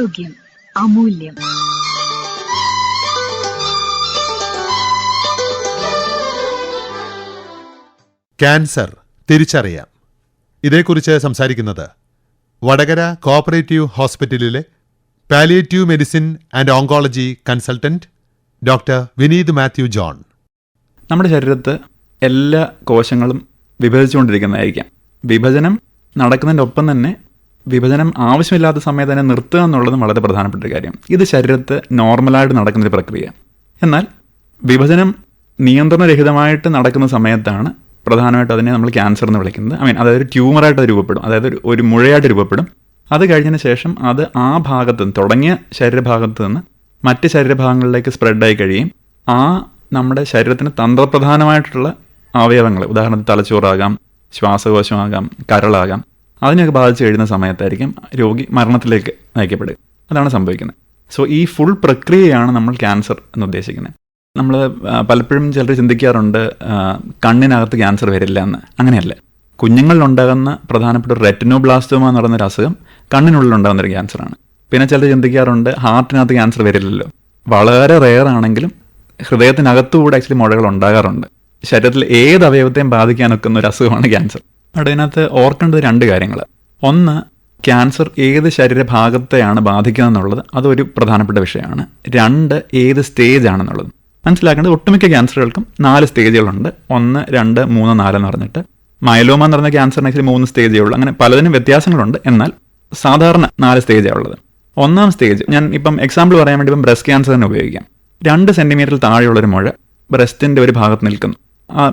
ആരോഗ്യം അമൂല്യം. ക്യാൻസർ തിരിച്ചറിയാം. ഇതേക്കുറിച്ച് സംസാരിക്കുന്നത് വടകര കോപ്പറേറ്റീവ് ഹോസ്പിറ്റലിലെ palliative medicine and oncology consultant doctor Vineeth Mathew John. നമ്മുടെ ശരീരത്ത് എല്ലാ കോശങ്ങളും വിഭജിച്ചുകൊണ്ടിരിക്കുന്നതായിരിക്കാം. വിഭജനം നടക്കുന്നതിന്റെ ഒപ്പം തന്നെ വിഭജനം ആവശ്യമില്ലാത്ത സമയത്ത് തന്നെ നിർത്തുക എന്നുള്ളതും വളരെ പ്രധാനപ്പെട്ട ഒരു കാര്യം. ഇത് ശരീരത്ത് നോർമലായിട്ട് നടക്കുന്ന ഒരു പ്രക്രിയ. എന്നാൽ വിഭജനം നിയന്ത്രണരഹിതമായിട്ട് നടക്കുന്ന സമയത്താണ് പ്രധാനമായിട്ട് അതിനെ നമ്മൾ ക്യാൻസർ എന്ന് വിളിക്കുന്നത്. ഐ മീൻ അതായത് ഒരു ട്യൂമറായിട്ട് രൂപപ്പെടും. അതായത് ഒരു മുഴയായിട്ട് രൂപപ്പെടും. അത് കഴിഞ്ഞതിന് ശേഷം അത് ആ ഭാഗത്ത് നിന്ന് തുടങ്ങിയ ശരീരഭാഗത്ത് നിന്ന് മറ്റ് ശരീരഭാഗങ്ങളിലേക്ക് സ്പ്രെഡായി കഴിയും. ആ നമ്മുടെ ശരീരത്തിന് തന്ത്രപ്രധാനമായിട്ടുള്ള അവയവങ്ങൾ ഉദാഹരണത്തിന് തലച്ചോറാകാം ശ്വാസകോശമാകാം കരളാകാം അതിനെയൊക്കെ ബാധിച്ച് കഴിയുന്ന സമയത്തായിരിക്കും രോഗി മരണത്തിലേക്ക് നയിക്കപ്പെടുക. അതാണ് സംഭവിക്കുന്നത്. സോ ഈ ഫുൾ പ്രക്രിയയാണ് നമ്മൾ ക്യാൻസർ എന്ന് ഉദ്ദേശിക്കുന്നത് നമ്മൾ പലപ്പോഴും ചിലർ ചിന്തിക്കാറുണ്ട് കണ്ണിനകത്ത് ക്യാൻസർ വരില്ല എന്ന്. അങ്ങനെയല്ല. കുഞ്ഞുങ്ങളിൽ കുഞ്ഞുങ്ങളിലുണ്ടാകുന്ന പ്രധാനപ്പെട്ട ഒരു റെറ്റിനോബ്ലാസ്റ്റോമ എന്ന് പറയുന്ന ഒരു അസുഖം കണ്ണിനുള്ളിൽ ഉണ്ടാകുന്ന ഒരു ക്യാൻസറാണ് പിന്നെ ചിലർ ചിന്തിക്കാറുണ്ട് ഹാർട്ടിനകത്ത് ക്യാൻസർ വരില്ലല്ലോ. വളരെ റെയർ ആണെങ്കിലും ഹൃദയത്തിനകത്തുകൂടെ ആക്ച്വലി മുഴകൾ ഉണ്ടാകാറുണ്ട്. ശരീരത്തിൽ ഏത് അവയവത്തെയും ബാധിക്കാൻ ഒക്കുന്ന ഒരു അസുഖമാണ് ക്യാൻസർ അവിടെ ഇതിനകത്ത് ഓർക്കേണ്ടത് രണ്ട് കാര്യങ്ങൾ ഒന്ന് ക്യാൻസർ ഏത് ശരീരഭാഗത്തെയാണ് ബാധിക്കുന്നതെന്നുള്ളത് അതൊരു പ്രധാനപ്പെട്ട വിഷയമാണ്. രണ്ട് ഏത് സ്റ്റേജ് ആണെന്നുള്ളത് മനസ്സിലാക്കേണ്ടത് ഒട്ടുമിക്ക ക്യാൻസറുകൾക്കും നാല് സ്റ്റേജുകളുണ്ട്. ഒന്ന് രണ്ട് മൂന്ന് നാല് എന്ന് പറഞ്ഞിട്ട്. മയലോമ എന്ന് പറഞ്ഞ ക്യാൻസറിന് ആക്ച്വലി മൂന്ന് സ്റ്റേജേ ഉള്ളൂ. അങ്ങനെ പലതിനും വ്യത്യാസങ്ങളുണ്ട്. എന്നാൽ സാധാരണ നാല് സ്റ്റേജാണ് ഉള്ളത്. ഒന്നാം സ്റ്റേജ് ഞാൻ ഇപ്പം എക്സാമ്പിൾ പറയാൻ വേണ്ടി ഇപ്പം ബ്രസ്റ്റ് ക്യാൻസർ തന്നെ ഉപയോഗിക്കാം. രണ്ട് സെന്റിമീറ്ററിൽ താഴെയുള്ളൊരു മുഴ ബ്രസ്റ്റിന്റെ ഒരു ഭാഗത്ത് നിൽക്കുന്നു.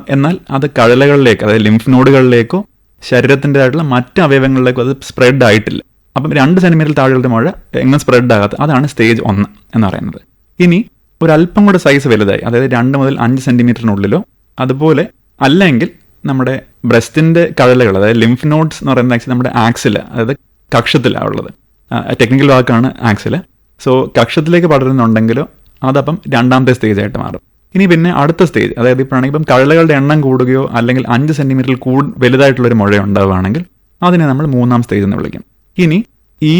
എന്നാൽ അത് കഴലകളിലേക്ക് അതായത് ലിംഫ് നോഡുകളിലേക്കോ ശരീരത്തിന്റെതായിട്ടുള്ള മറ്റ് അവയവങ്ങളിലേക്കോ അത് സ്പ്രെഡ് ആയിട്ടില്ല. അപ്പം രണ്ട് സെന്റിമീറ്ററിൽ താഴെയുള്ള മഴ എങ്ങനെ സ്പ്രെഡ് ആകാത്ത അതാണ് സ്റ്റേജ് ഒന്ന് എന്ന് പറയുന്നത്. ഇനി ഒരല്പം കൂടെ സൈസ് വലുതായി അതായത് രണ്ട് മുതൽ അഞ്ച് സെന്റിമീറ്ററിനുള്ളിലോ അതുപോലെ അല്ലെങ്കിൽ നമ്മുടെ ബ്രസ്റ്റിന്റെ കഴലകൾ അതായത് ലിംഫ് നോഡ്സ് എന്ന് പറയുന്നത് ആക്ച്വലി നമ്മുടെ ആക്സിൽ അതായത് കക്ഷത്തിലാണ് ഉള്ളത്. ടെക്നിക്കൽ വാക്കാണ് ആക്സിൽ സോ കക്ഷത്തിലേക്ക് പടരുന്നുണ്ടെങ്കിലോ അതപ്പം രണ്ടാമത്തെ സ്റ്റേജ് ആയിട്ട് മാറും. ഇനി പിന്നെ അടുത്ത സ്റ്റേജ് അതായത് ഇപ്പോഴാണെങ്കിൽ ഇപ്പം കള്ളകളുടെ എണ്ണം കൂടുകയോ അല്ലെങ്കിൽ അഞ്ച് സെന്റിമീറ്ററിൽ കൂടു വലുതായിട്ടുള്ളൊരു മുഴ ഉണ്ടാവുകയാണെങ്കിൽ അതിനെ നമ്മൾ മൂന്നാം സ്റ്റേജ് എന്ന് വിളിക്കും. ഇനി ഈ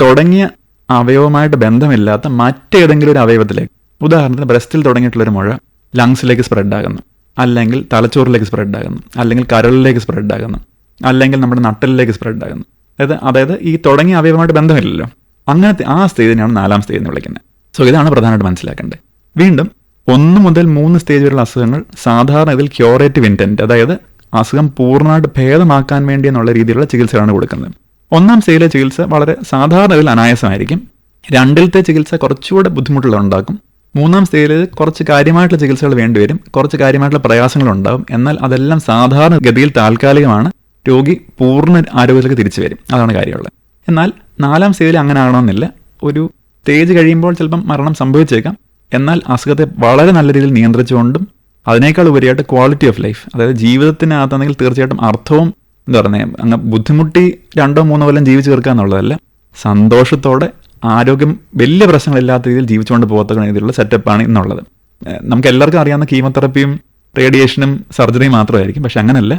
തുടങ്ങിയ അവയവമായിട്ട് ബന്ധമില്ലാത്ത മറ്റേതെങ്കിലും ഒരു അവയവത്തിലേക്ക് ഉദാഹരണത്തിന് ബ്രസ്റ്റിൽ തുടങ്ങിയിട്ടുള്ളൊരു മുഴ ലങ്സിലേക്ക് സ്പ്രെഡ് ആകുന്നു അല്ലെങ്കിൽ തലച്ചോറിലേക്ക് സ്പ്രെഡ് ആകുന്നു അല്ലെങ്കിൽ കരളിലേക്ക് സ്പ്രെഡ് ആകുന്നു അല്ലെങ്കിൽ നമ്മുടെ നട്ടലിലേക്ക് സ്പ്രെഡ് ആകുന്നു. അതായത് അതായത് ഈ തുടങ്ങിയ അവയവമായിട്ട് ബന്ധമില്ലല്ലോ. അങ്ങനത്തെ ആ സ്റ്റേജിനെയാണ് നാലാം സ്റ്റേജ് എന്ന് വിളിക്കുന്നത്. സോ ഇതാണ് പ്രധാനമായിട്ട് മനസ്സിലാക്കേണ്ടത്. വീണ്ടും ഒന്ന് മുതൽ മൂന്ന് സ്റ്റേജ് വരെയുള്ള അസുഖങ്ങൾ സാധാരണ ഇതിൽ ക്യൂറേറ്റീവ് ഇന്റന്റ് അതായത് അസുഖം പൂർണമായിട്ട് ഭേദമാക്കാൻ വേണ്ടി എന്നുള്ള രീതിയിലുള്ള ചികിത്സകളാണ് കൊടുക്കുന്നത്. ഒന്നാം സ്റ്റേജിലെ ചികിത്സ വളരെ സാധാരണ ഇതിൽ അനായാസമായിരിക്കും. രണ്ടിലത്തെ ചികിത്സ കുറച്ചുകൂടെ ബുദ്ധിമുട്ടുള്ള ഉണ്ടാക്കും. മൂന്നാം സ്റ്റേജിൽ കുറച്ച് കാര്യമായിട്ടുള്ള ചികിത്സകൾ വേണ്ടിവരും. കുറച്ച് കാര്യമായിട്ടുള്ള പ്രയാസങ്ങളുണ്ടാകും എന്നാൽ അതെല്ലാം സാധാരണ ഗതിയിൽ താൽക്കാലികമാണ്. രോഗി പൂർണ ആരോഗ്യത്തിലേക്ക് തിരിച്ചു വരും. അതാണ് കാര്യമുള്ളത്. എന്നാൽ നാലാം സ്റ്റേജിൽ അങ്ങനെ ആകണമെന്നില്ല. ഒരു സ്റ്റേജ് കഴിയുമ്പോൾ ചിലപ്പം മരണം സംഭവിച്ചേക്കാം. എന്നാൽ അസുഖത്തെ വളരെ നല്ല രീതിയിൽ നിയന്ത്രിച്ചുകൊണ്ടും അതിനേക്കാൾ ഉപരിയായിട്ട് ക്വാളിറ്റി ഓഫ് ലൈഫ് അതായത് ജീവിതത്തിനകത്താണെങ്കിൽ തീർച്ചയായിട്ടും അർത്ഥവും എന്താ പറയുന്നത് അങ്ങ് ബുദ്ധിമുട്ടി രണ്ടോ മൂന്നോ കൊല്ലം ജീവിച്ചു തീർക്കുക എന്നുള്ളതല്ല സന്തോഷത്തോടെ ആരോഗ്യം വലിയ പ്രശ്നങ്ങളില്ലാത്ത രീതിയിൽ ജീവിച്ചുകൊണ്ട് പോകത്തക്ക രീതിയിലുള്ള സെറ്റപ്പാണ് ഇന്നുള്ളത്. ഏഹ് നമുക്ക് എല്ലാവർക്കും അറിയാവുന്ന കീമോതെറപ്പിയും റേഡിയേഷനും സർജറിയും മാത്രമായിരിക്കും പക്ഷെ അങ്ങനല്ല.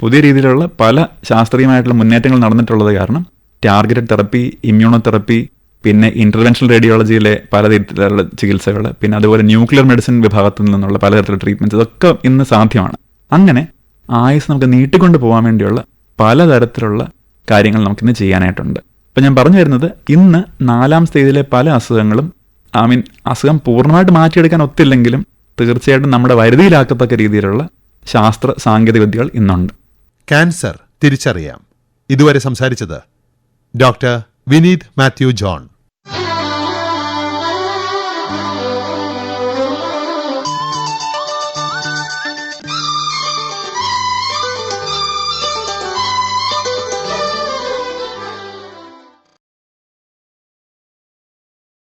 പുതിയ രീതിയിലുള്ള പല ശാസ്ത്രീയമായിട്ടുള്ള മുന്നേറ്റങ്ങൾ നടന്നിട്ടുള്ളത് കാരണം ടാർഗറ്റഡ് തെറപ്പി ഇമ്മ്യൂണോതെറപ്പി പിന്നെ ഇന്റർവെൻഷൻ റേഡിയോളജിയിലെ പലതരത്തിലുള്ള ചികിത്സകൾ പിന്നെ അതുപോലെ ന്യൂക്ലിയർ മെഡിസിൻ വിഭാഗത്തിൽ നിന്നുള്ള പലതരത്തിലുള്ള ട്രീറ്റ്മെന്റ്സ് ഇതൊക്കെ ഇന്ന് സാധ്യമാണ്. അങ്ങനെ ആയുസ് നമുക്ക് നീട്ടിക്കൊണ്ട് പോകാൻ വേണ്ടിയുള്ള പലതരത്തിലുള്ള കാര്യങ്ങൾ നമുക്കിന്ന് ചെയ്യാനായിട്ടുണ്ട്. അപ്പം ഞാൻ പറഞ്ഞു വരുന്നത് ഇന്ന് നാലാം സ്റ്റേജിലെ പല അസുഖങ്ങളും ഐ മീൻ അസുഖം പൂർണമായിട്ട് മാറ്റിയെടുക്കാൻ ഒത്തില്ലെങ്കിലും തീർച്ചയായിട്ടും നമ്മുടെ വരുതിയിലാക്കത്തക്ക രീതിയിലുള്ള ശാസ്ത്ര സാങ്കേതിക വിദ്യകൾ ഇന്നുണ്ട്. ക്യാൻസർ തിരിച്ചറിയാം. ഇതുവരെ സംസാരിച്ചത് ഡോക്ടർ വിനീത് മാത്യു ജോൺ.